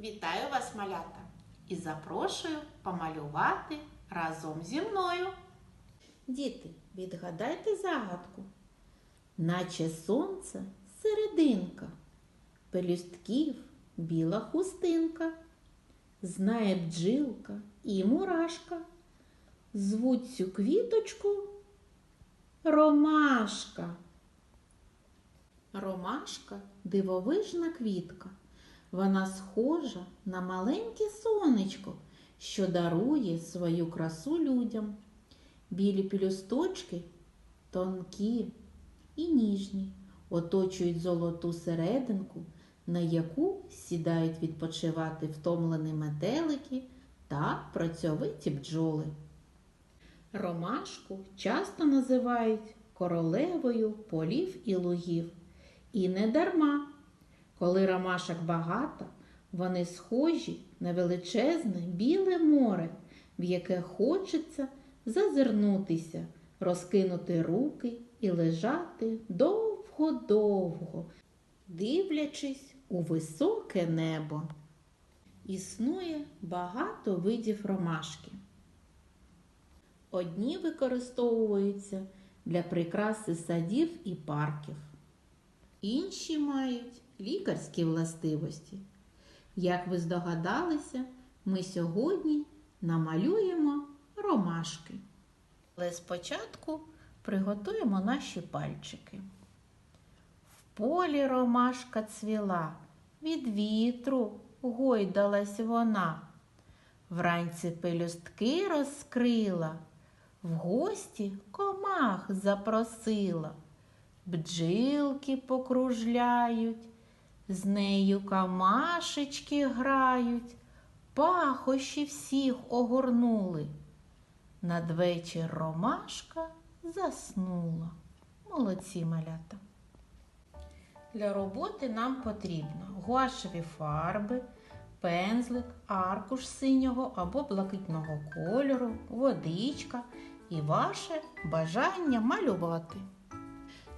Вітаю вас, малята, і запрошую помалювати разом зі мною. Діти, відгадайте загадку. Наче сонце серединка, пелюстків біла хустинка, знає бджілка і мурашка. Звуть цю квіточку Ромашка. Ромашка дивовижна квітка. Вона схожа на маленьке сонечко, що дарує свою красу людям. Білі пілюсточки тонкі і ніжні, оточують золоту серединку, на яку сідають відпочивати втомлені метелики та працьовиті бджоли. Ромашку часто називають королевою полів і лугів. І не дарма. Коли ромашок багато, вони схожі на величезне біле море, в яке хочеться зазирнутися, розкинути руки і лежати довго-довго, дивлячись у високе небо. Існує багато видів ромашки. Одні використовуються для прикраси садів і парків, інші мають лікарські властивості. Як ви здогадалися, ми сьогодні намалюємо ромашки. Але спочатку приготуємо наші пальчики. В полі ромашка цвіла, від вітру гойдалась вона. Вранці пелюстки розкрила, в гості комах запросила. Бджилки покружляють, з нею камашечки грають, пахощі всіх огорнули. Надвечір ромашка заснула. Молодці малята. Для роботи нам потрібно гуашеві фарби, пензлик, аркуш синього або блакитного кольору, водичка і ваше бажання малювати.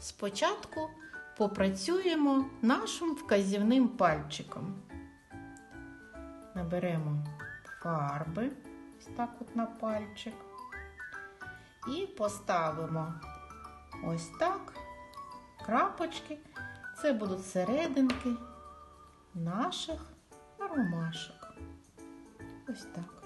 Спочатку попрацюємо нашим вказівним пальчиком. Наберемо фарби, ось так от на пальчик, і поставимо ось так крапочки. Це будуть серединки наших ромашок. Ось так.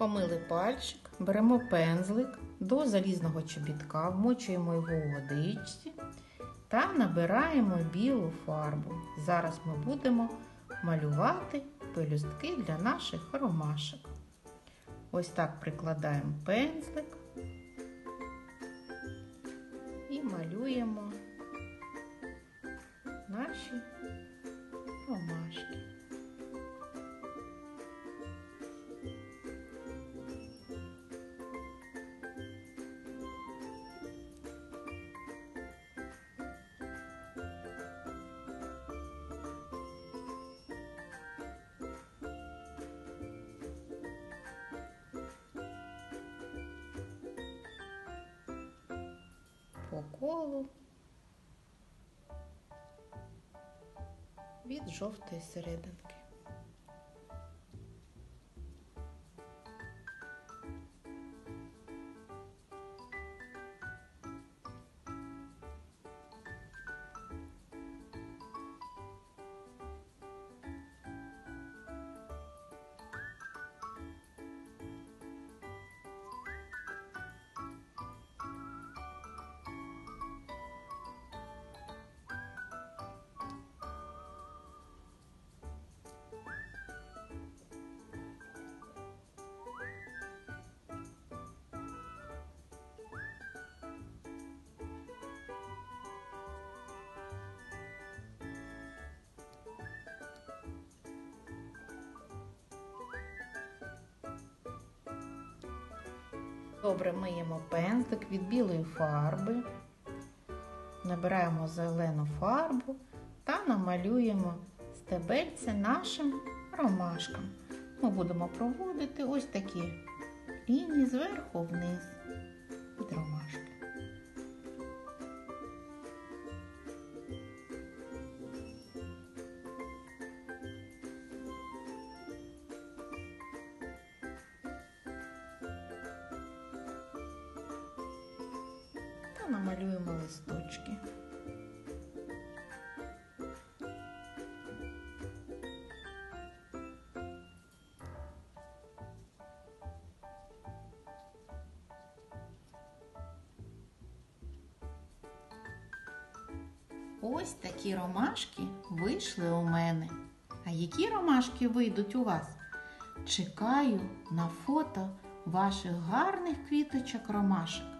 Помили пальчик, беремо пензлик до залізного чобітка, вмочуємо його у водичці та набираємо білу фарбу. Зараз ми будемо малювати пелюстки для наших ромашок. Ось так прикладаємо пензлик і малюємо колу від жовтої серединки. Добре миємо пензлик від білої фарби, набираємо зелену фарбу та намалюємо стебельце нашим ромашкам. Ми будемо проводити ось такі лінії зверху вниз від ромашки. Намалюємо листочки. Ось такі ромашки вийшли у мене. А які ромашки вийдуть у вас? Чекаю на фото ваших гарних квіточок ромашок.